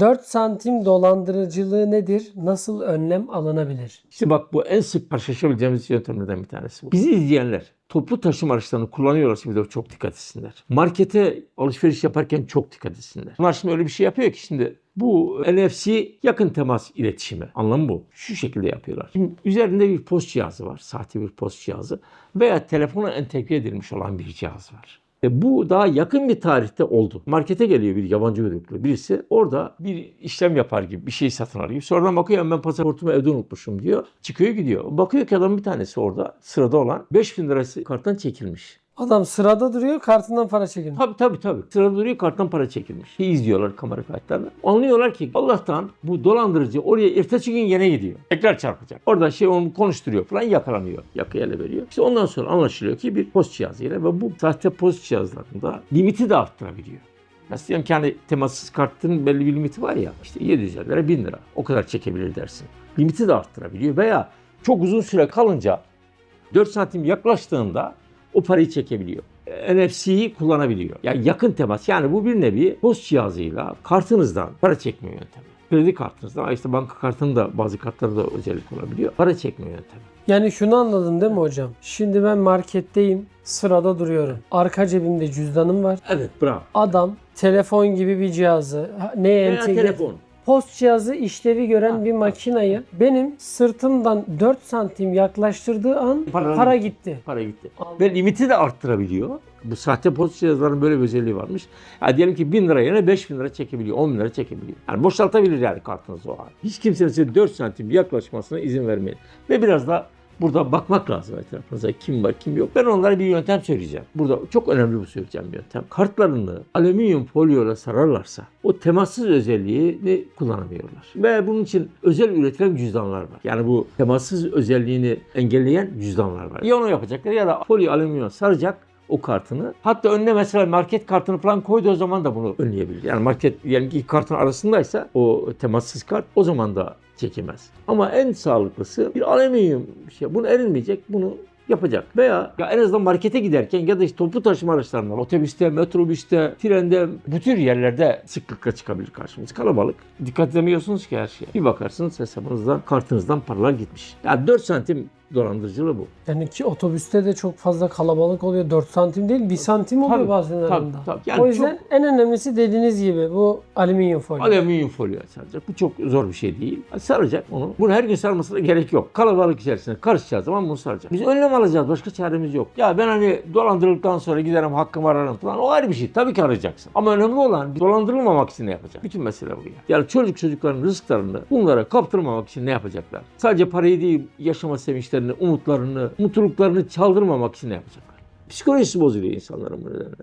4 santim dolandırıcılığı nedir? Nasıl önlem alınabilir? İşte bak bu en sık karşılaşabileceğimiz yöntemlerden bir tanesi bu. Bizi izleyenler toplu taşıma araçlarını kullanıyorlarsa bir de çok dikkat etsinler. Markete alışveriş yaparken çok dikkat etsinler. Bunlar şimdi öyle bir şey yapıyor ki şimdi bu NFC yakın temas iletişimi. Anlamı bu. Şu şekilde yapıyorlar. Şimdi üzerinde bir post cihazı var. Sahte bir post cihazı. Veya telefona entegre edilmiş olan bir cihaz var. E bu daha yakın bir tarihte oldu. Markete geliyor bir yabancı uyruklu birisi. Orada bir işlem yapar gibi bir şey satın alıyor. Sonradan bakıyor ben pasaportumu evde unutmuşum diyor. Çıkıyor gidiyor. Bakıyor ki adamın bir tanesi orada sırada olan 5000 lirası karttan çekilmiş. Adam sırada duruyor kartından para çekin. Tabii tabii tabii. Sırada duruyor karttan para çekilmiş. Bir izliyorlar kamera kayıtlarını. Anlıyorlar ki Allah'tan bu dolandırıcı oraya ertesi gün yine gidiyor. Tekrar çarpacak. Orada şey onu konuşturuyor falan yakalanıyor. Yakıya ele veriyor. İşte ondan sonra anlaşılıyor ki bir post cihazıyla ve bu sahte post cihazlarında limiti de arttırabiliyor. Mesela diyelim ki temassız kartın belli bir limiti var ya işte 700 lira 1000 lira o kadar çekebilir dersin. Limiti de arttırabiliyor veya çok uzun süre kalınca 4 santim yaklaştığında o parayı çekebiliyor. NFC'yi kullanabiliyor. Yani yakın temas. Yani bu bir nevi post cihazıyla kartınızdan para çekme yöntemi. Kredi kartınızdan, işte banka kartının da bazı kartlarda özellik olabiliyor. Para çekme yöntemi. Yani şunu anladın değil mi hocam? Şimdi ben marketteyim, sırada duruyorum. Arka cebimde cüzdanım var. Evet bravo. Adam telefon gibi bir cihazı, ha- neye Veya entegre telefon. Post cihazı işlevi gören Ha, bir ha. makinayı benim sırtımdan 4 santim yaklaştırdığı an Para- para gitti. Para gitti. Ve limiti de arttırabiliyor. Bu sahte post cihazlarının böyle bir özelliği varmış. Ya diyelim ki 1000 lira yerine 5000 lira çekebiliyor, 10 bin lira çekebiliyor. Yani boşaltabilir yani kartınızı o an. Hiç kimsenin size 4 santim yaklaşmasına izin vermeyin. Ve biraz da burada bakmak lazım etrafınıza kim var kim yok. Ben onlara bir yöntem söyleyeceğim. Burada çok önemli bu söyleyeceğim yöntem. Kartlarını alüminyum folyoyla sararlarsa o temassız özelliğini kullanamıyorlar. Ve bunun için özel üretilen cüzdanlar var. Yani bu temassız özelliğini engelleyen cüzdanlar var. Ya onu yapacaklar ya da folyo alüminyum saracak o kartını. Hatta önüne mesela market kartını falan koyduğu zaman da bunu önleyebilir. Yani market diyelim ki kartın arasındaysa o temassız kart o zaman da çekemez. Ama en sağlıklısı bir alüminyum şey. Bunu erinmeyecek, bunu yapacak. Veya ya en azından markete giderken ya da işte toplu taşıma araçlarından, otobüste, metrobüste, trende bu tür yerlerde sıklıkla çıkabilir karşımıza. Kalabalık. Dikkat edemiyorsunuz ki her şeye. Bir bakarsınız hesabınızdan, kartınızdan paralar gitmiş. Yani 4 santim dolandırıcılığı bu. Yani ki otobüste de çok fazla kalabalık oluyor. 4 santim değil 1 santim oluyor Tabii, bazen tabii, arasında. tabii. Yani o yüzden en önemlisi dediğiniz gibi bu alüminyum folyo. Alüminyum folyo saracak. Bu çok zor bir şey değil. Saracak onu. Bunu her gün sarmasına gerek yok. Kalabalık içerisinde karışacağı zaman bunu saracak. Biz önlem alacağız. Başka çaremiz yok. Ya ben hani dolandırıldıktan sonra giderim hakkımı ararım falan. O ayrı bir şey. Tabii ki arayacaksın. Ama önemli olan dolandırılmamak için ne yapacak? Bütün mesele bu ya. Yani çocuk çocukların rızıklarını bunlara kaptırmamak için ne yapacaklar? Sadece parayı değil, yaşama sevinçlerini, umutlarını, mutluluklarını çaldırmamak için ne yapacaklar? Psikolojisi bozuluyor insanların bu nedenle.